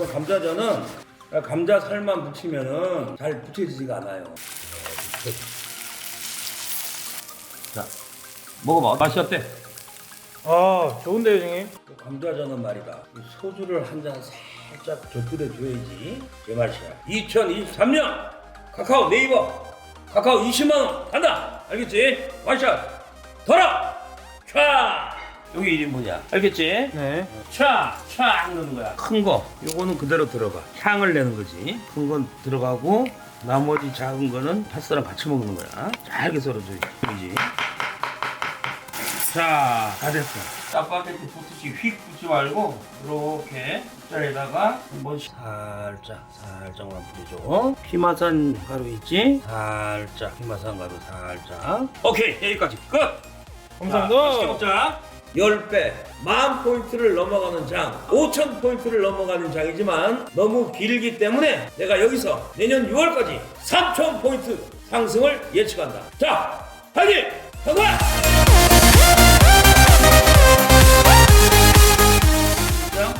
이거 감자전은 감자 살만 붙이면은 잘 붙여지지가 않아요. 자, 먹어봐. 맛이 어때? 아 좋은데요 형님? 그 감자전은 말이다. 이 소주를 한 잔 살짝 곁들여 줘야지 제맛이야. 2023년 카카오 네이버 카카오 20만 원 간다. 알겠지? 원샷 더라. 촤. 여기 1인분이야. 알겠지? 네. 촤, 촤 넣는 거야. 큰 거, 요거는 그대로 들어가. 향을 내는 거지. 큰 건 들어가고 나머지 작은 거는 파스랑 같이 먹는 거야. 잘게 썰어줘야지. 그지? 자, 다 됐어. 짜파게티 붙듯이 휙 붙지 말고 이렇게 짤에다가 한 번씩 살짝 살짝만 뿌려줘. 피마산 가루 있지? 살짝 피마산 가루 살짝. 오케이 여기까지 끝. 감사합니다. 자, 맛있게 먹자. 10배, 만 포인트를 넘어가는 장, 5천 포인트를 넘어가는 장이지만 너무 길기 때문에 내가 여기서 내년 6월까지 3천 포인트 상승을 예측한다. 자, 파이팅! 성공! 자,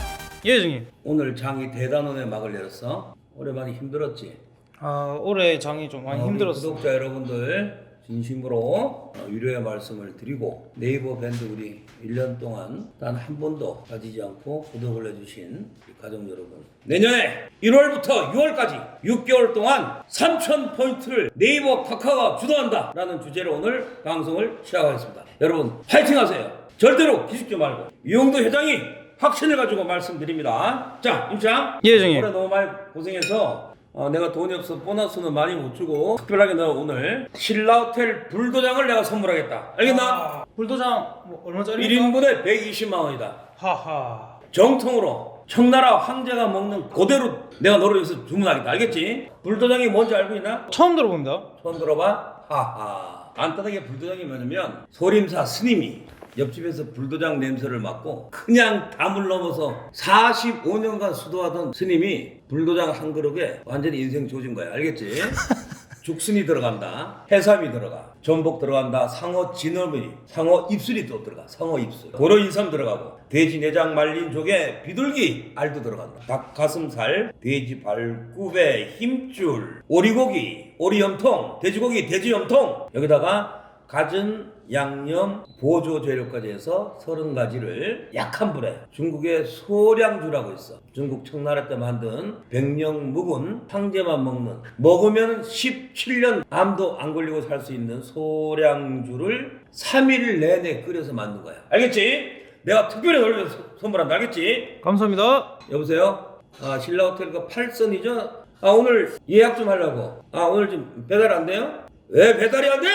예 형님. 오늘 장이 대단원의 막을 열었어. 오랜만에 힘들었지? 아 올해 장이 좀 많이 어, 우리 힘들었어. 구독자 여러분들 진심으로 어, 위로의 말씀을 드리고 네이버 밴드 우리 1년 동안 단 한 번도 빠지지 않고 구독을 해주신 가족 여러분. 내년에 1월부터 6월까지 6개월 동안 3,000포인트를 네이버 카카오가 주도한다 라는 주제로 오늘 방송을 시작하겠습니다. 여러분 파이팅 하세요. 절대로 기죽지 말고. 이용도 회장이 확신을 가지고 말씀드립니다. 자 임장 예 형님. 올해 너무 많이 고생해서 어, 내가 돈이 없어 보너스는 많이 못 주고 특별하게 너 오늘 신라호텔 불도장을 내가 선물하겠다 알겠나? 아, 불도장 뭐 얼마짜리? 1인분에 120만 원이다 하하. 정통으로 청나라 황제가 먹는 그대로 내가 너를 위해서 주문하겠다 알겠지? 불도장이 뭔지 알고 있나? 처음 들어본다. 처음 들어봐? 하하 간단하게 불도장이 뭐냐면 소림사 스님이 옆집에서 불도장 냄새를 맡고 그냥 담을 넘어서 45년간 수도하던 스님이 불도장 한 그릇에 완전히 인생 조진 거야. 알겠지? 죽순이 들어간다 해삼이 들어가 전복 들어간다 상어 진어머리 상어 입술이 또 들어가 상어 입술. 고려 인삼 들어가고 돼지 내장 말린 조개 비둘기 알도 들어간다. 닭 가슴살 돼지 발굽에 힘줄 오리고기 오리염통 돼지고기 돼지염통. 여기다가 갖은 양념 보조 재료까지 해서 서른 가지를 약한 불에 중국의 소량주라고 있어. 중국 청나라 때 만든 백령 묵은 황제만 먹는 먹으면 17년 암도 안 걸리고 살 수 있는 소량주를 3일 내내 끓여서 만든 거야. 알겠지? 내가 특별히 너를 위해서 선물한다. 알겠지? 감사합니다. 여보세요? 아, 신라 호텔 그 8선이죠? 아, 오늘 예약 좀 하려고. 아, 오늘 좀 배달 안 돼요? 왜 배달이 안 돼?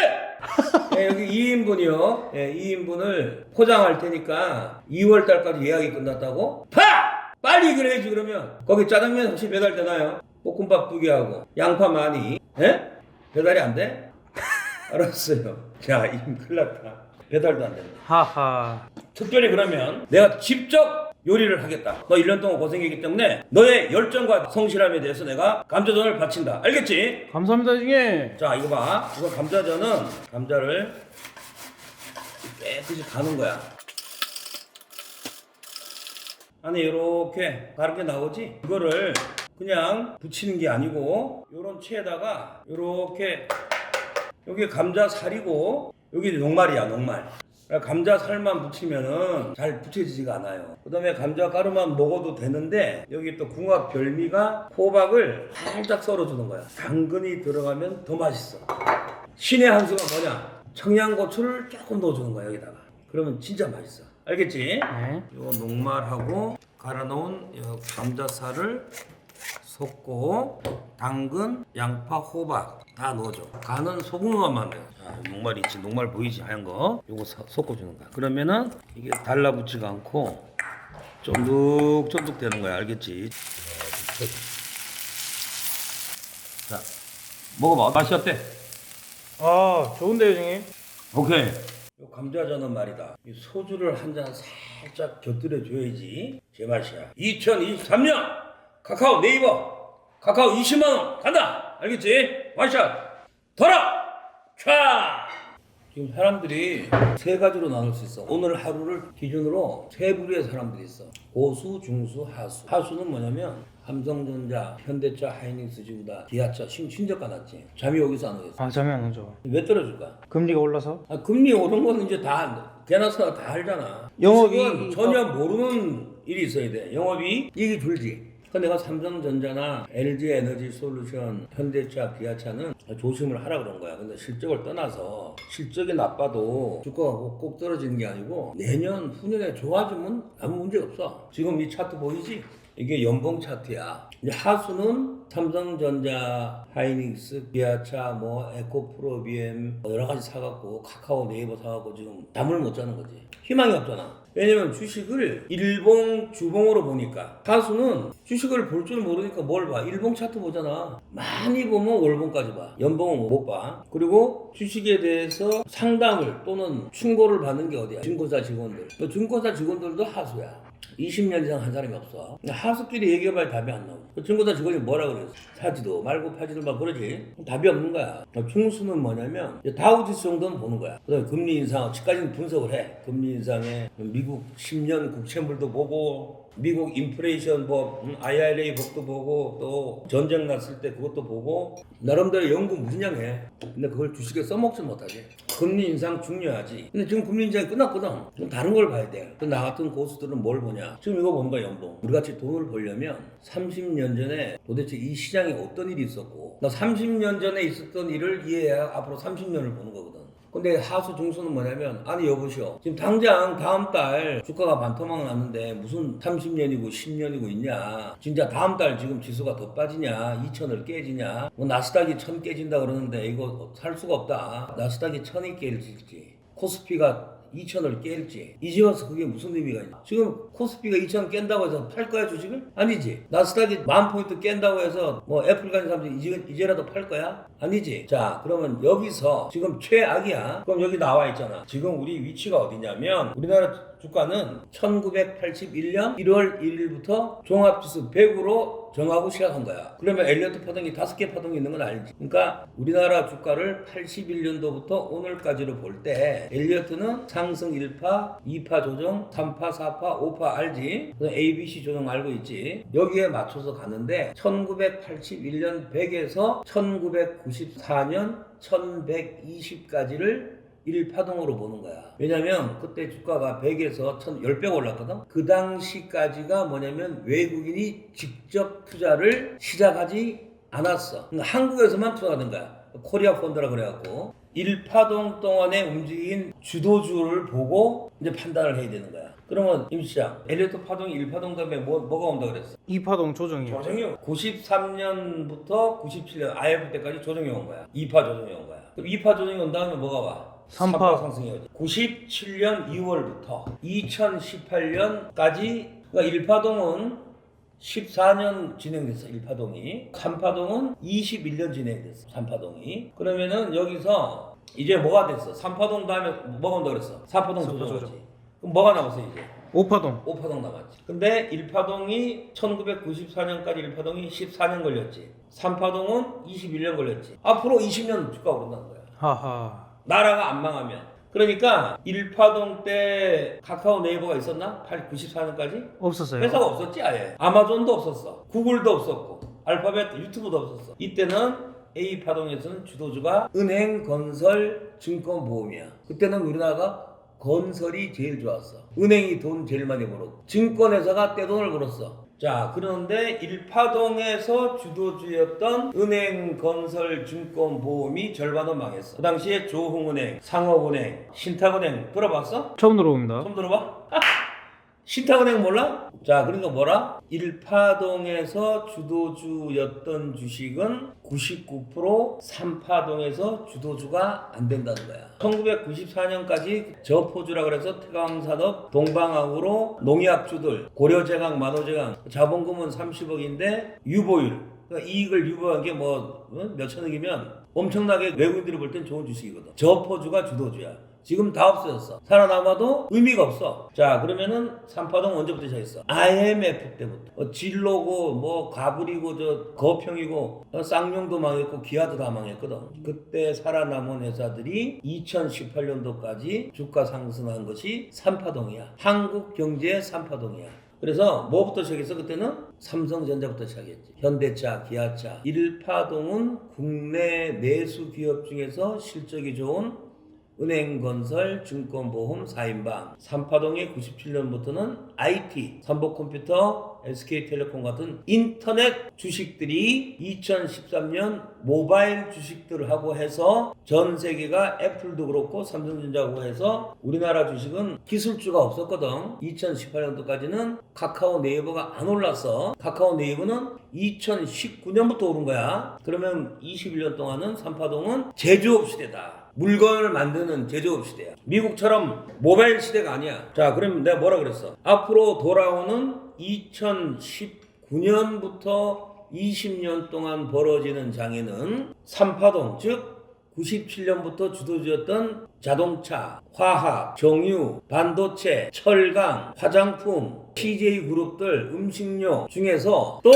예, 여기 2인분이요. 예, 2인분을 포장할 테니까 2월 달까지 예약이 끝났다고? 파! 빨리 해야지 그러면. 거기 짜장면 혹시 배달 되나요? 볶음밥 두 개 하고 양파 많이. 예? 배달이 안 돼? 알았어요. 자, 이금 큰일 났다. 배달도 안 된다. 하하. 특별히 그러면 내가 직접 요리를 하겠다. 너 1년 동안 고생했기 때문에 너의 열정과 성실함에 대해서 내가 감자전을 바친다. 알겠지? 감사합니다 형님. 자, 이거 봐. 이거 감자전은 감자를 깨끗이 가는 거야. 안에 이렇게 가르게 나오지? 이거를 그냥 붙이는 게 아니고 요런 채에다가 요렇게 여기 감자 살이고 여기 녹말이야 녹말 감자 살만 붙이면은 잘 붙여지지가 않아요. 그 다음에 감자 가루만 먹어도 되는데 여기 또 궁합 별미가 호박을 살짝 썰어주는 거야. 당근이 들어가면 더 맛있어. 신의 한 수가 뭐냐? 청양고추를 조금 넣어주는 거야 여기다가. 그러면 진짜 맛있어. 알겠지? 네. 요 녹말하고 갈아놓은 요 감자살을 섞고 당근, 양파, 호박 다 넣어줘. 간은 소금만 넣어. 자, 녹말 있지. 녹말 보이지? 하얀 거. 요거 서- 섞어주는 거야. 그러면은 이게 달라붙지가 않고 쫀득쫀득 되는 거야. 알겠지? 자, 먹어봐. 맛이 어때? 아 좋은데요 형님? 오케이. 요 감자전은 말이다. 이 소주를 한 잔 살짝 곁들여 줘야지 제 맛이야. 2023년 카카오 네이버 카카오 20만 원 간다. 알겠지? 원샷 더라 촤 지금 사람들이 세 가지로 나눌 수 있어. 오늘 하루를 기준으로 세 부류의 사람들이 있어. 고수, 중수, 하수. 하수는 뭐냐면 삼성전자, 현대차, 하이닉스, 지구다, 기아차, 신, 신저가 났지. 잠이 여기서 안 오겠어. 아 잠이 안 오죠. 왜 떨어질까? 금리가 올라서? 아, 금리 오른 거는 이제 다 개나서나 다 알잖아. 영업이- 전혀 모르는 일이 있어야 돼. 영업이 이익이 줄지. 근데 내가 삼성전자나 LG 에너지 솔루션, 현대차, 기아차는 조심을 하라 그런 거야. 근데 실적을 떠나서 실적이 나빠도 주가가 꼭, 꼭 떨어지는 게 아니고 내년 후년에 좋아지면 아무 문제 없어. 지금 이 차트 보이지? 이게 연봉 차트야. 하수는 삼성전자, 하이닉스, 기아차, 뭐 에코프로비엠 뭐 여러 가지 사갖고 카카오 네이버 사갖고 지금 잠을 못 자는 거지. 희망이 없잖아. 왜냐면 주식을 일봉 주봉으로 보니까 하수는 주식을 볼 줄 모르니까 뭘 봐? 일봉 차트 보잖아. 많이 보면 월봉까지 봐. 연봉은 못 봐. 그리고 주식에 대해서 상담을 또는 충고를 받는 게 어디야? 증권사 직원들. 그 증권사 직원들도 하수야. 20년 이상 한 사람이 없어. 하수끼리 얘기해봐야 답이 안 나오고. 그 증권사 직원이 뭐라 그랬어? 사지도 말고 파지도 말 그러지. 답이 없는 거야. 중수는 뭐냐면 다우지수 정도는 보는 거야. 그다음에 금리 인상, 지까지는 분석을 해. 금리 인상에 미국 10년 국채물도 보고 미국 인플레이션 법, 음, IRA 법도 보고 또 전쟁 났을 때 그것도 보고 나름대로 연구 무진장해. 근데 그걸 주식에 써먹지 못하지. 금리 인상 중요하지. 근데 지금 금리 인상이 끝났거든. 좀 다른 걸 봐야 돼. 또나 같은 고수들은 뭘 보냐? 지금 이거 거야 연봉. 우리 같이 돈을 벌려면 30년 전에 도대체 이 시장에 어떤 일이 있었고 나 30년 전에 있었던 일을 이해해야 앞으로 30년을 보는 거거든. 근데 하수 중수는 뭐냐면 아니 여보시오. 지금 당장 다음 달 주가가 반토막 났는데 무슨 30년이고 10년이고 있냐? 진짜 다음 달 지금 지수가 더 빠지냐? 2천을 깨지냐? 뭐 나스닥이 1000 깨진다 그러는데 이거 살 수가 없다. 나스닥이 1000이 깨질지. 코스피가 2천을 깰지. 이제 와서 그게 무슨 의미가 있냐. 지금 코스피가 2천 깬다고 해서 팔 거야 주식을? 아니지. 나스닥이 만 포인트 깬다고 해서 뭐 애플 가는 사람들이 이제, 이제라도 팔 거야? 아니지. 자 그러면 여기서 지금 최악이야. 그럼 여기 나와 있잖아. 지금 우리 위치가 어디냐면 우리나라 주가는 1981년 1월 1일부터 종합지수 100으로 정하고 시작한 거야. 그러면 엘리어트 파동이 다섯 개 파동이 있는 건 알지. 그러니까 우리나라 주가를 81년도부터 오늘까지로 볼 때 엘리어트는 상승 1파, 2파 조정, 3파, 4파, 5파 알지? ABC 조정 알고 있지. 여기에 맞춰서 가는데 1981년 100에서 1994년 1120까지를 1파동으로 보는 거야. 왜냐면 그때 주가가 100에서 1000, 10배 올랐거든? 그 당시까지가 뭐냐면 외국인이 직접 투자를 시작하지 않았어. 그러니까 한국에서만 투자하는 거야. 코리아 펀드라 그래갖고. 1파동 동안에 움직인 주도주를 보고 이제 판단을 해야 되는 거야. 그러면 임시장, 엘리어트 파동이 1파동 다음에 뭐, 뭐가 온다 그랬어? 이파동 조정이요. 조정이 93년부터 97년 IF 때까지 조정이 온 거야. 2파 조정이 온 거야. 그럼 2파 조정이 온 다음에 뭐가 와? 삼파. 상승이 오지. 97년 2월부터 2018년까지 그러니까 1파동은 14년 진행됐어 1파동이 3파동은 21년 진행됐어 3파동이 그러면은 여기서 이제 뭐가 됐어 3파동 다음에 뭐가 온다 그랬어 4파동 사파 조정이지 조정. 그럼 뭐가 남았어 이제 오파동. 5파동 남았지. 근데 1파동이 1994년까지 1파동이 14년 걸렸지. 3파동은 21년 걸렸지. 앞으로 20년 주가 오른다는 거야. 하하. 나라가 안 망하면. 그러니까 1파동 때 카카오 네이버가 있었나? 8, 94년까지? 없었어요. 회사가 없었지 아예. 아마존도 없었어. 구글도 없었고. 알파벳, 유튜브도 없었어. 이때는 A 파동에서는 주도주가 은행, 건설, 증권, 보험이야. 그때는 우리나라가 건설이 제일 좋았어. 은행이 돈 제일 많이 벌었고 증권회사가 떼돈을 벌었어. 자, 그런데 1파동에서 주도주였던 은행, 건설, 증권, 보험이 절반은 망했어. 그 당시에 조흥은행, 상업은행, 신탁은행 들어봤어? 처음 들어봅니다. 처음 들어봐? 신탁은행 몰라? 자, 그러니까 뭐라? 1파동에서 주도주였던 주식은 99% 3파동에서 주도주가 안 된다는 거야. 1994년까지 저포주라 그래서 태광산업, 동방항으로 농약주들, 고려제강, 만호제강, 자본금은 30억인데 유보율, 그러니까 이익을 유보한 게뭐 어? 몇천억이면 엄청나게 외국인들이 볼 땐 좋은 주식이거든. 저포주가 주도주야. 지금 다 없어졌어. 살아남아도 의미가 없어. 자, 그러면은 삼파동 언제부터 시작했어? IMF 때부터. 어, 진로고, 뭐, 가불이고, 저, 거평이고, 어, 쌍용도 망했고, 기아도 다 망했거든. 그때 살아남은 회사들이 2018년도까지 주가 상승한 것이 삼파동이야. 한국 경제의 삼파동이야. 그래서 뭐부터 시작했어? 그때는 삼성전자부터 시작했지. 현대차, 기아차. 일파동은 국내 내수 기업 중에서 실적이 좋은 은행건설, 증권보험, 4인방. 삼파동의 97년부터는 IT, 삼복컴퓨터, SK텔레콤 같은 인터넷 주식들이 2013년 모바일 주식들을 하고 해서 전 세계가 애플도 그렇고 삼성전자고 해서 우리나라 주식은 기술주가 없었거든. 2018년도까지는 카카오 네이버가 안 올랐어. 카카오 네이버는 2019년부터 오른 거야. 그러면 21년 동안은 삼파동은 제조업 시대다. 물건을 만드는 제조업 시대야. 미국처럼 모바일 시대가 아니야. 자, 그러면 내가 뭐라 그랬어? 앞으로 돌아오는 2019년부터 20년 동안 벌어지는 장에는 삼파동, 즉 97년부터 주도주였던 자동차, 화학, 정유, 반도체, 철강, 화장품, CJ 그룹들, 음식료 중에서 또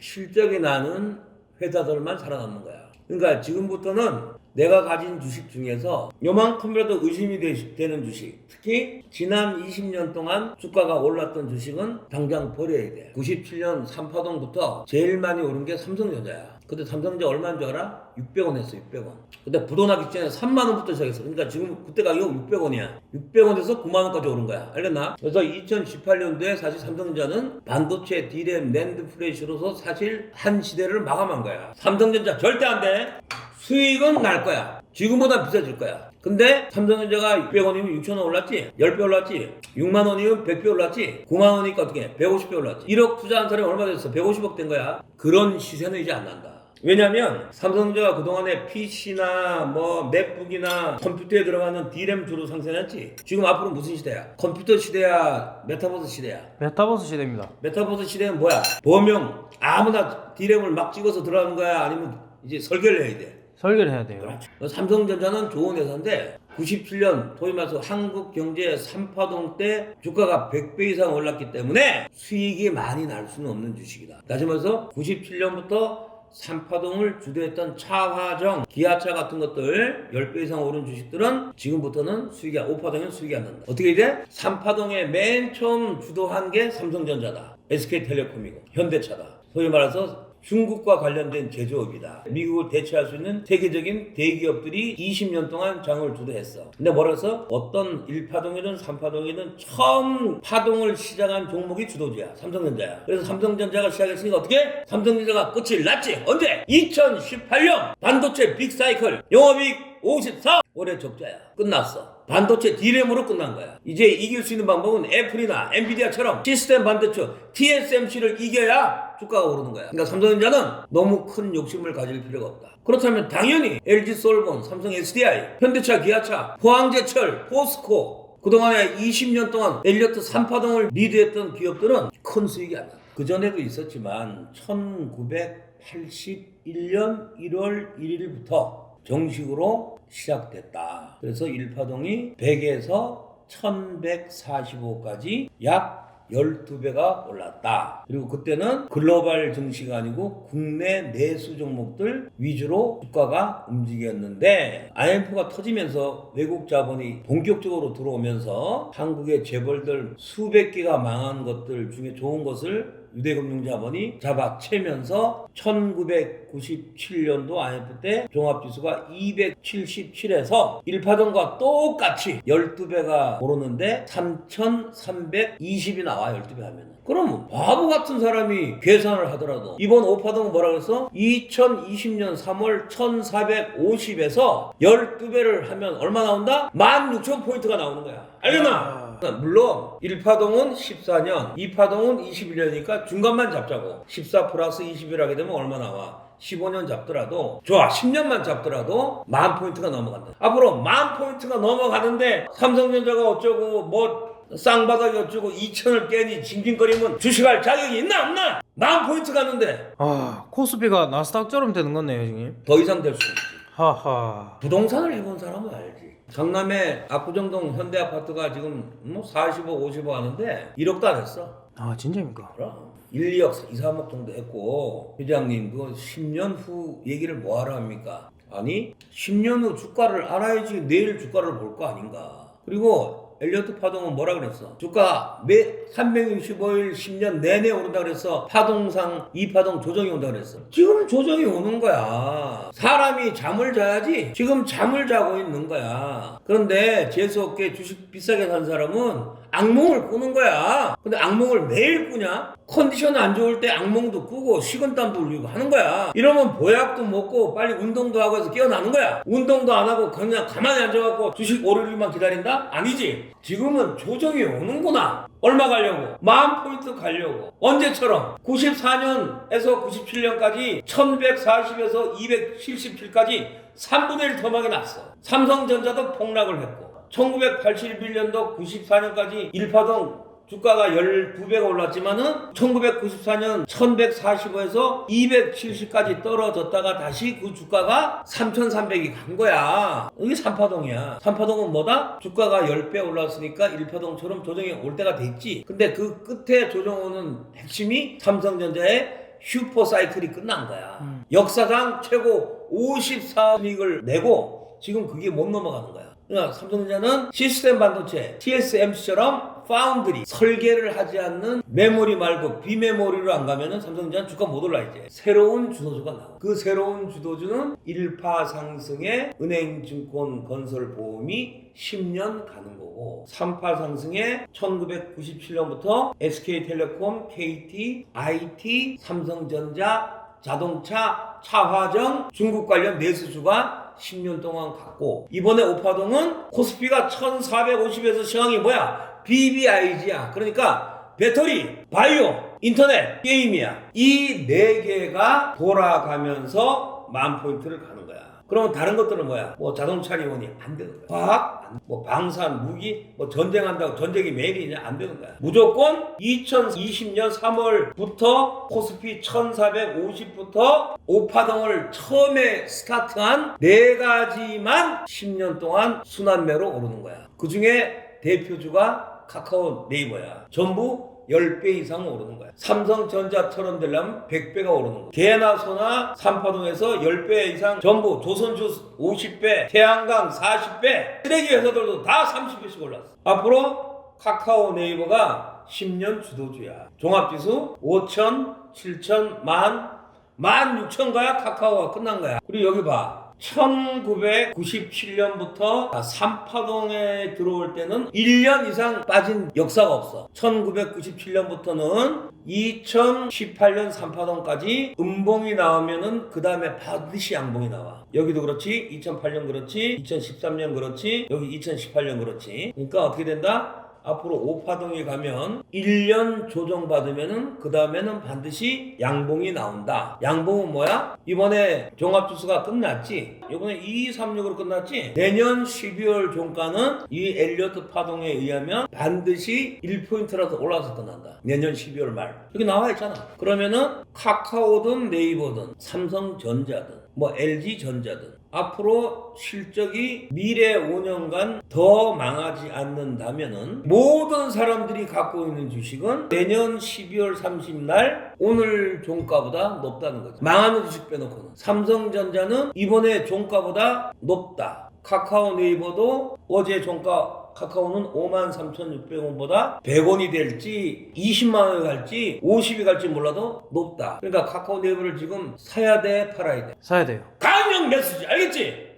실적이 나는 회사들만 살아남는 거야. 그러니까 지금부터는 내가 가진 주식 중에서 요만큼이라도 의심이 되- 되는 주식 특히 지난 20년 동안 주가가 올랐던 주식은 당장 버려야 돼. 97년 삼파동부터 제일 많이 오른 게 삼성전자야. 근데 삼성전자 얼마인 줄 알아? 600원 했어 600원. 근데 부도나기 전에 3만원부터 시작했어. 그러니까 지금 그때 가격 600원이야. 600원에서 9만원까지 오른 거야. 알겠나? 그래서 2018년도에 사실 삼성전자는 반도체, 디램, 랜드 플래시로서 사실 한 시대를 마감한 거야. 삼성전자 절대 안돼 수익은 날 거야. 지금보다 비싸질 거야. 근데 삼성전자가 600원이면 6천원 올랐지? 10배 올랐지? 6만원이면 100배 올랐지? 9만원이니까 어떻게? 150배 올랐지? 1억 투자한 사람이 얼마 됐어? 150억 된 거야. 그런 시세는 이제 안 난다. 왜냐면 삼성전자가 그동안에 PC나 뭐 맥북이나 컴퓨터에 들어가는 D램 주로 상생했지. 지금 앞으로 무슨 시대야? 컴퓨터 시대야? 메타버스 시대야? 메타버스 시대입니다. 메타버스 시대는 뭐야? 범용 아무나 D램을 막 찍어서 들어가는 거야? 아니면 이제 설계를 해야 돼? 설계를 해야 돼요. 그렇죠. 삼성전자는 좋은 회사인데 97년 소위 말해서 한국 경제 3파동 때 주가가 100배 이상 올랐기 때문에 수익이 많이 날 수는 없는 주식이다. 다시 말해서 97년부터 3파동을 주도했던 차화정, 기아차 같은 것들 10배 이상 오른 주식들은 지금부터는 수익이 5파동은 수익이 안 난다. 어떻게 돼? 3파동에 맨 처음 주도한 게 삼성전자다. SK텔레콤이고 현대차다. 소위 말해서 중국과 관련된 제조업이다. 미국을 대체할 수 있는 세계적인 대기업들이 20년 동안 장을 주도했어. 근데 뭐라서 어떤 1파동이든 3파동이든 처음 파동을 시작한 종목이 주도주야. 삼성전자야. 그래서 삼성전자가 시작했으니까 어떻게? 삼성전자가 끝을 났지. 언제? 2018년 반도체 빅사이클 영업이익 54 올해 적자야. 끝났어. 반도체 D램으로 끝난 거야. 이제 이길 수 있는 방법은 애플이나 엔비디아처럼 시스템 반도체 TSMC를 이겨야 주가가 오르는 거야. 그러니까 삼성전자는 너무 큰 욕심을 가질 필요가 없다. 그렇다면 당연히 LG 솔본, 삼성 SDI, 현대차, 기아차, 포항제철, 포스코 그동안에 20년 동안 엘리어트 3파동을 리드했던 기업들은 큰 수익이 안 난다. 그전에도 있었지만 1981년 1월 1일부터 정식으로 시작됐다. 그래서 1파동이 100에서 1145까지 약 12배가 올랐다. 그리고 그때는 글로벌 증시가 아니고 국내 내수 종목들 위주로 주가가 움직였는데 IMF가 터지면서 외국 자본이 본격적으로 들어오면서 한국의 재벌들 수백 개가 망한 것들 중에 좋은 것을 유대금융자본이 잡아채면서 1997년도 IMF 때 종합지수가 277에서 1파동과 똑같이 12배가 오르는데 3,320이 나와 12배 하면 그럼 바보 같은 사람이 계산을 하더라도 이번 5파동은 뭐라 그랬어? 2020년 3월 1450에서 12배를 하면 얼마 나온다? 16,000포인트가 나오는 거야 알겠나? 물론 1파동은 14년, 2파동은 21년이니까 중간만 잡자고 14 플러스 21 하게 되면 얼마 나와? 15년 잡더라도 좋아 10년만 잡더라도 만 포인트가 넘어간다 앞으로 만 포인트가 넘어가는데 삼성전자가 어쩌고 뭐 쌍바닥이 어쩌고 2천을 깨니 징징거리면 주식할 자격이 있나 없나 만 포인트 갔는데 아 코스피가 나스닥처럼 되는 거네요, 형님. 더 이상 될수 있지 하하. 부동산을 해본 사람은 알지 강남의 압구정동 현대 아파트가 지금 뭐 40억, 50억 하는데 1억도 안 했어. 아 진짜입니까? 그럼 1, 2억, 2, 3억 정도 했고 회장님 그 10년 후 얘기를 뭐하러 합니까? 아니 10년 후 주가를 알아야지 내일 주가를 볼 거 아닌가. 그리고 엘리어트 파동은 뭐라 그랬어? 주가 매 365일 10년 내내 오른다 그랬어. 파동상 이 파동 조정이 온다 그랬어. 지금 조정이 오는 거야. 사람이 잠을 자야지. 지금 잠을 자고 있는 거야. 그런데 재수없게 주식 비싸게 산 사람은 악몽을 꾸는 거야. 근데 악몽을 매일 꾸냐? 컨디션 안 좋을 때 악몽도 꾸고 식은땀도 흘리고 하는 거야. 이러면 보약도 먹고 빨리 운동도 하고 해서 깨어나는 거야. 운동도 안 하고 그냥 가만히 앉아갖고 주식 오르기만 기다린다? 아니지. 지금은 조정이 오는구나. 얼마 가려고? 만 포인트 가려고. 언제처럼? 94년에서 97년까지 1140에서 277까지 3분의 1 더막이 났어. 삼성전자도 폭락을 했고. 1981년도 94년까지 일파동 주가가 12배가 올랐지만은 1994년 1145에서 270까지 떨어졌다가 다시 그 주가가 3300이 간 거야. 이게 3파동이야. 3파동은 뭐다? 주가가 10배 올랐으니까 1파동처럼 조정이 올 때가 됐지. 근데 그 끝에 조정 오는 핵심이 삼성전자의 슈퍼 사이클이 끝난 거야. 역사상 최고 54이익을 내고 지금 그게 못 넘어가는 거야. 그러니까 삼성전자는 시스템 반도체 TSMC처럼 파운드리 설계를 하지 않는 메모리 말고 비메모리로 안 가면은 삼성전자는 주가 못 올라 이제 새로운 주도주가 나와. 그 새로운 주도주는 일파 상승에 은행증권 건설 보험이 10년 가는 거고 3파 상승에 1997년부터 SK텔레콤, KT, IT, 삼성전자, 자동차, 차화정, 중국 관련 내수주가 10년 동안 갔고 이번에 오파동은 코스피가 1450에서 시황이 뭐야? BBIG야. 그러니까 배터리, 바이오, 인터넷, 게임이야. 이 네 개가 돌아가면서 만 포인트를 가는 거야. 그러면 다른 것들은 뭐야? 뭐 자동차 리원이 안 되는 거야. 과학, 안- 뭐 방산, 무기, 뭐 전쟁한다고 전쟁이 매일이냐 안 되는 거야. 무조건 2020년 3월부터 코스피 1450부터 오파동을 처음에 스타트한 네 가지만 10년 동안 순환매로 오르는 거야. 그 중에 대표주가 카카오 네이버야. 전부 10배 이상 오르는 거야. 삼성전자처럼 되려면 100배가 오르는 거야. 개나 소나 삼파동에서 10배 이상 전부 조선주 50배, 태양광 40배, 쓰레기 회사들도 다 30배씩 올랐어. 앞으로 카카오 네이버가 10년 주도주야. 종합지수 5천, 7천, 만, 만 6천 가야 카카오가 끝난 거야. 그리고 여기 봐. 1997년부터 3파동에 들어올 때는 1년 이상 빠진 역사가 없어. 1997년부터는 2018년 3파동까지 음봉이 나오면은 그 다음에 반드시 양봉이 나와. 여기도 그렇지, 2008년 그렇지, 2013년 그렇지, 여기 2018년 그렇지. 그러니까 어떻게 된다? 앞으로 5파동에 가면 1년 조정받으면은 그 다음에는 반드시 양봉이 나온다. 양봉은 뭐야? 이번에 종합지수가 끝났지? 이번에 2236으로 끝났지? 내년 12월 종가는 이 엘리어트 파동에 의하면 반드시 1포인트라도 올라서 끝난다. 내년 12월 말. 여기 나와 있잖아. 그러면은 카카오든 네이버든 삼성전자든 뭐 LG전자든 앞으로 실적이 미래 5년간 더 망하지 않는다면은 모든 사람들이 갖고 있는 주식은 내년 12월 30날 오늘 종가보다 높다는 거죠. 망하는 주식 빼놓고는 삼성전자는 이번에 종가보다 높다. 카카오 네이버도 어제 종가 카카오는 53,600원보다 100원이 될지 20만 원이 갈지 50이 갈지 몰라도 높다. 그러니까 카카오 네이버를 지금 사야 돼, 팔아야 돼. 사야 돼요. 강력 메시지 알겠지?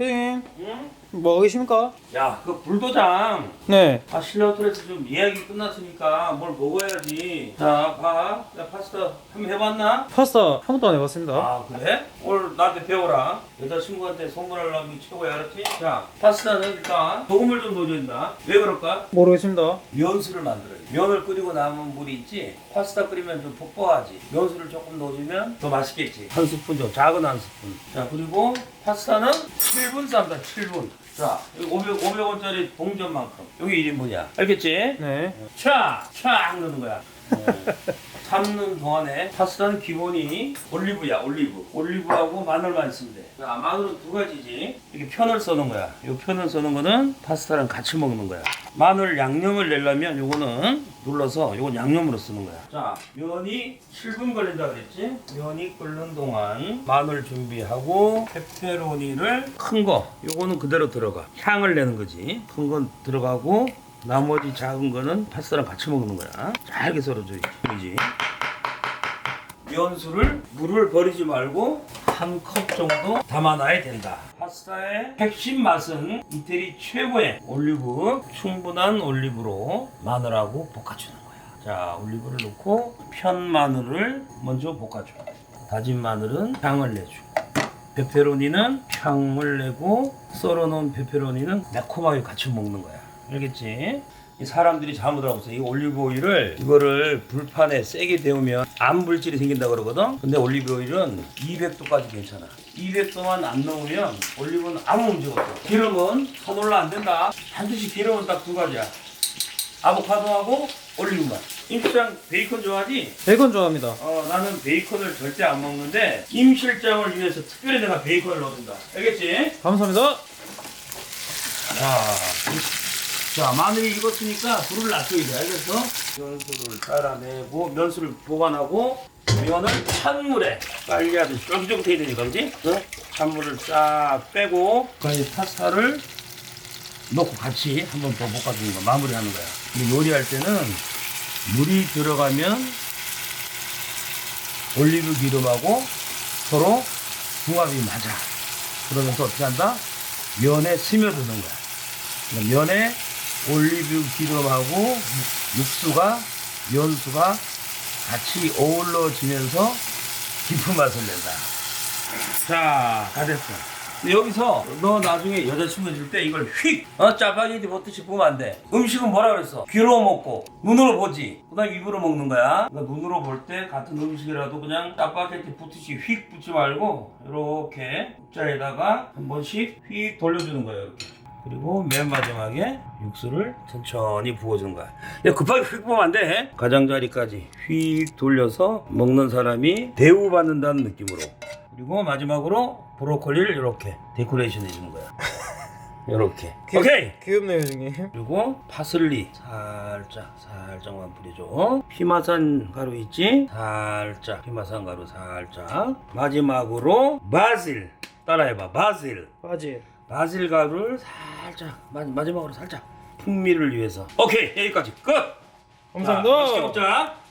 회장님 응? 뭐 계십니까? 야, 그 불도장 네. 아 실내 호텔에서 좀 예약이 끝났으니까 뭘 먹어야지. 자, 봐. 야, 파스타 한번 해봤나? 파스타 한 번도 안 해봤습니다. 아 그래? 오늘 나한테 배워라 여자친구한테 선물하려면 최고야 알았지? 자 파스타는 일단 소금을 좀 넣어줘야 된다 왜 그럴까? 모르겠습니다. 면수를 만들어야 돼 면을 끓이고 남은 물이 있지 파스타 끓이면 좀 퍽퍽하지 면수를 조금 넣어주면 더 맛있겠지 한 스푼 좀 작은 한 스푼 자 그리고 파스타는 7분 쌈다 7분 자 여기 500, 500원짜리 동전만큼 여기 1인분이야 알겠지? 네. 촥! 촥! 넣는 거야 어. 삶는 동안에 파스타는 기본이 올리브야 올리브. 올리브하고 마늘만 있으면 돼. 자, 마늘은 두 가지지. 이렇게 편을 써는 거야. 이 편을 써는 거는 파스타랑 같이 먹는 거야. 마늘 양념을 내려면 요거는 눌러서 요건 양념으로 쓰는 거야. 자 면이 7분 걸린다 그랬지? 면이 끓는 동안 마늘 준비하고 페페로니를 큰 거 요거는 그대로 들어가. 향을 내는 거지. 큰 건 들어가고 나머지 작은 거는 파스타랑 같이 먹는 거야 잘게 썰어줘야지 면수를 물을 버리지 말고 한 컵 정도 담아놔야 된다. 파스타의 핵심 맛은 이태리 최고의 올리브, 충분한 올리브로 마늘하고 볶아주는 거야. 자, 올리브를 넣고 편 마늘을 먼저 볶아줘. 다진 마늘은 향을 내줘. 페페로니는 향을 내고 썰어놓은 페페로니는 매콤하게 같이 먹는 거야. 알겠지? 이 사람들이 잘못 있어. 이 올리브 오일을 이거를 불판에 세게 데우면 암 물질이 생긴다 그러거든. 근데 올리브 오일은 200도까지 괜찮아. 200도만 안 넣으면 올리브는 아무 문제 없어. 기름은 서둘러 안 된다. 반드시 기름은 딱 두 가지야. 아보카도하고 올리브만. 임실장 베이컨 좋아하지? 베이컨 좋아합니다. 어, 나는 베이컨을 절대 안 먹는데 임 실장을 위해서 특별히 내가 베이컨을 넣어준다. 알겠지? 감사합니다. 자, 이- 자 마늘이 익었으니까 불을 낮춰야 돼. 알겠어? 면수를 따라내고 면수를 보관하고 면을 찬물에 빨리 하듯이 쫄깃쫄깃해야 되니까 그지? 어? 찬물을 싹 빼고 그다음에 파스타를 넣고 같이 한번 더 볶아주는 거 마무리하는 거야. 이 요리할 때는 물이 들어가면 올리브 기름하고 서로 궁합이 맞아. 그러면서 어떻게 한다? 면에 스며드는 거야. 그러니까 면에 올리브 기름하고 육- 육수가 면수가 같이 어우러지면서 깊은 맛을 낸다. 자, 다 됐어. 여기서 너 나중에 여자친구 줄 때 이걸 휙 어, 짜파게티 먹듯이 보면 안 돼. 음식은 뭐라 그랬어? 귀로 먹고 눈으로 보지. 그 다음 입으로 먹는 거야. 그러니까 눈으로 볼 때 같은 음식이라도 그냥 짜파게티 붙듯이 휙 붙지 말고 이렇게 국자에다가 한 번씩 휙 돌려주는 거예요. 이렇게. 그리고 맨 마지막에 육수를 천천히 부어주는 거야. 야, 급하게 휙 부으면 안 돼. 가장자리까지 휙 돌려서 먹는 사람이 대우받는다는 느낌으로. 그리고 마지막으로 브로콜리를 이렇게 데코레이션 해주는 거야. 이렇게. 오케이. 귀엽네요, 형님. 그리고 파슬리 살짝 살짝만 뿌려줘. 피마산 가루 있지? 살짝 피마산 가루 살짝. 마지막으로 바질 따라해봐. 바질. 바지. 바질 가루를 살짝 마, 마지막으로 살짝 풍미를 위해서. 오케이 여기까지 끝. 감사합니다. 자, 맛있게 먹자.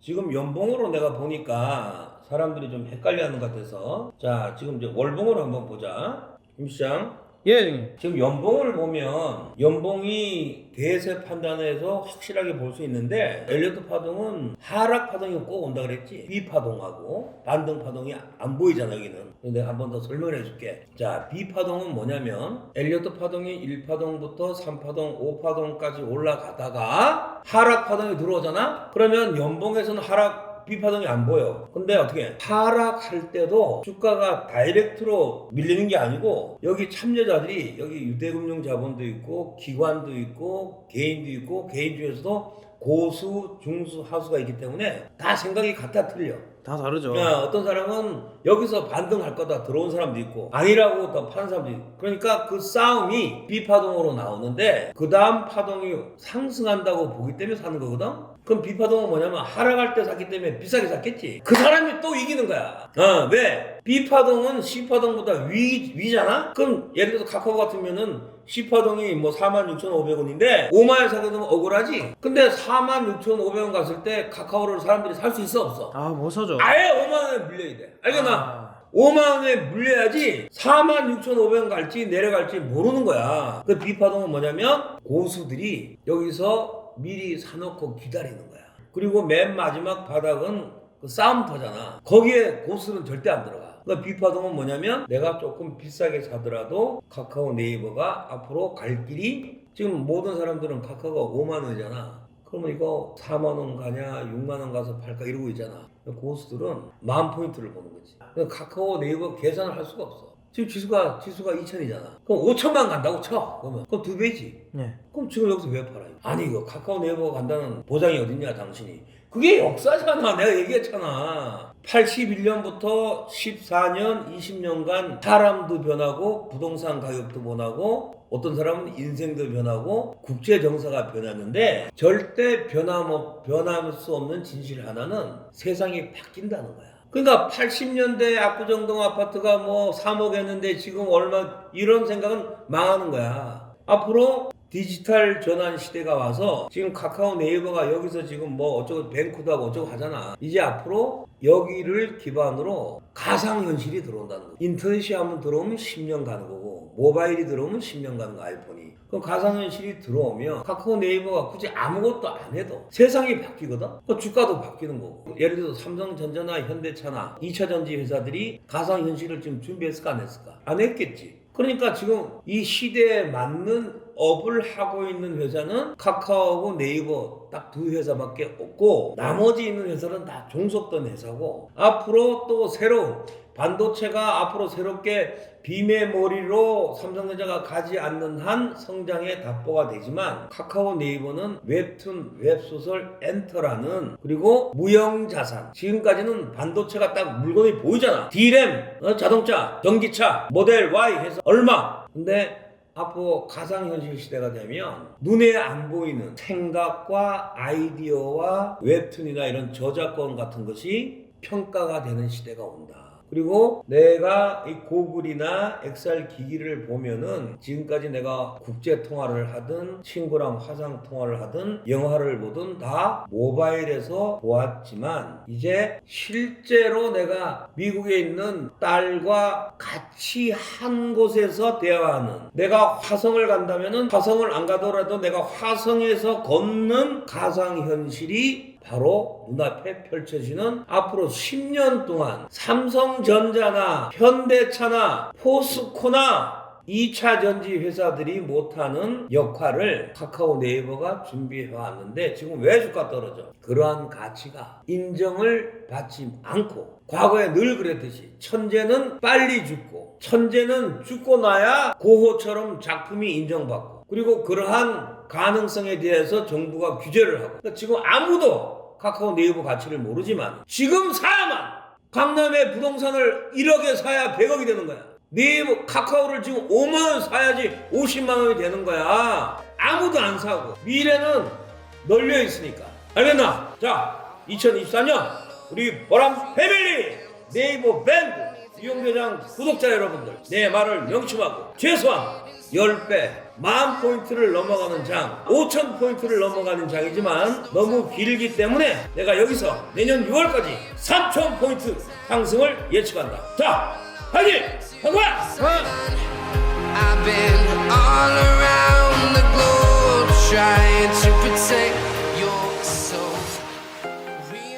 지금 연봉으로 내가 보니까 사람들이 좀 헷갈려하는 것 같아서 자 지금 이제 월봉으로 한번 보자. 임시장 예. 지금 연봉을 보면 연봉이 대세 판단에서 확실하게 볼 수 있는데 엘리어트 파동은 하락 파동이 꼭 온다 그랬지. B 파동하고 반등 파동이 안 보이잖아 여기는. 근데 내가 한 번 더 설명을 해줄게. 자 B 파동은 뭐냐면 엘리어트 파동이 1파동부터 3파동 5파동까지 올라가다가 하락 파동이 들어오잖아? 그러면 연봉에서는 하락 비파동이 안 보여. 근데 어떻게 하락할 때도 주가가 다이렉트로 밀리는 게 아니고 여기 참여자들이 여기 유대금융 자본도 있고 기관도 있고 개인도 있고 개인 중에서도 고수, 중수, 하수가 있기 때문에 다 생각이 같아 틀려. 다 다르죠. 야, 어떤 사람은 여기서 반등할 거다 들어온 사람도 있고 아니라고 더 파는 사람도 있고 그러니까 그 싸움이 B파동으로 나오는데 그 다음 파동이 상승한다고 보기 때문에 사는 거거든 그럼 B파동은 뭐냐면 하락할 때 샀기 때문에 비싸게 샀겠지 그 사람이 또 이기는 거야 어 왜? B파동은 C파동보다 위, 위잖아? 그럼 예를 들어서 카카오 같으면은 C파동이 뭐 46,500원인데 5만원 사게 되면 억울하지? 근데 46,500원 갔을 때 카카오를 사람들이 살 수 있어 없어? 아, 못 사죠. 아예 5만 원에 물려야 돼. 알겠나? 아, 5만 원에 물려야지 4만 6,500원 갈지 내려갈지 모르는 거야. 그 비파동은 뭐냐면 고수들이 여기서 미리 사놓고 기다리는 거야. 그리고 맨 마지막 바닥은 그 싸움터잖아. 거기에 고수는 절대 안 들어가. 그 비파동은 뭐냐면 내가 조금 비싸게 사더라도 카카오 네이버가 앞으로 갈 길이 지금 모든 사람들은 카카오가 5만 원이잖아. 그러면 이거 4만 원 가냐 6만 원 가서 팔까 이러고 있잖아. 고수들은 만 포인트를 보는 거지. 그러니까 카카오 네이버 계산을 할 수가 없어. 지금 지수가 지수가 2천이잖아. 그럼 5천만 간다고 쳐. 그러면 그럼 두 배지. 네. 그럼 지금 여기서 왜 팔아요? 아니 이거 카카오 네이버가 간다는 보장이 어딨냐 당신이. 그게 역사잖아. 내가 얘기했잖아. 81년부터 14년, 20년간 사람도 변하고 부동산 가격도 변하고 어떤 사람은 인생도 변하고 국제 정세가 변했는데 절대 변함 변할 수 없는 진실 하나는 세상이 바뀐다는 거야. 그러니까 80년대 압구정동 아파트가 뭐 3억 했는데 지금 얼마 이런 생각은 망하는 거야. 앞으로 디지털 전환 시대가 와서 지금 카카오 네이버가 여기서 지금 뭐 어쩌고 뱅크도 하고 어쩌고 하잖아. 이제 앞으로 여기를 기반으로 가상현실이 들어온다는 거. 인터넷이 한번 들어오면 10년 가는 거고 모바일이 들어오면 10년 가는 거 아이폰이. 그럼 가상현실이 들어오면 카카오 네이버가 굳이 아무것도 안 해도 세상이 바뀌거든. 그 주가도 바뀌는 거고. 예를 들어서 삼성전자나 현대차나 2차 전지 회사들이 가상현실을 지금 준비했을까 안 했을까? 안 했겠지. 그러니까 지금 이 시대에 맞는 업을 하고 있는 회사는 카카오하고 네이버 딱 두 회사밖에 없고 나머지 있는 회사는 다 종속된 회사고 앞으로 또 새로운 반도체가 앞으로 새롭게 비메모리로 삼성전자가 가지 않는 한 성장의 답보가 되지만 카카오 네이버는 웹툰, 웹소설, 엔터라는 그리고 무형자산 지금까지는 반도체가 딱 물건이 보이잖아. D램, 어, 자동차, 전기차, 모델 Y 해서 얼마? 근데 앞으로 가상현실 시대가 되면 눈에 안 보이는 생각과 아이디어와 웹툰이나 이런 저작권 같은 것이 평가가 되는 시대가 온다. 그리고 내가 이 고글이나 엑셀 기기를 보면은 지금까지 내가 국제 통화를 하든 친구랑 화상 통화를 하든 영화를 보든 다 모바일에서 보았지만 이제 실제로 내가 미국에 있는 딸과 같이 한 곳에서 대화하는 내가 화성을 간다면은 화성을 안 가더라도 내가 화성에서 걷는 가상현실이 바로 눈앞에 펼쳐지는 앞으로 10년 동안 삼성전자나 현대차나 포스코나 2차 전지 회사들이 못하는 역할을 카카오 네이버가 준비해 왔는데 지금 왜 주가 떨어져? 그러한 가치가 인정을 받지 않고 과거에 늘 그랬듯이 천재는 빨리 죽고 천재는 죽고 나야 고호처럼 작품이 인정받고 그리고 그러한 가능성에 대해서 정부가 규제를 하고 그러니까 지금 아무도 카카오 네이버 가치를 모르지만 지금 사야만 강남의 부동산을 1억에 사야 100억이 되는 거야. 네이버 카카오를 지금 5만 원 사야지 50만 원이 되는 거야. 아무도 안 사고 미래는 널려 있으니까. 알겠나? 자, 2024년 우리 보람 패밀리 네이버 밴드 이용대장 구독자 여러분들 내 말을 명심하고 최소한 10배 만 포인트를 넘어가는 장 5천 포인트를 넘어가는 장이지만 너무 길기 때문에 내가 여기서 내년 6월까지 3천 포인트 상승을 예측한다 자 Hadi. Hadi. I've been all around the globe trying to protect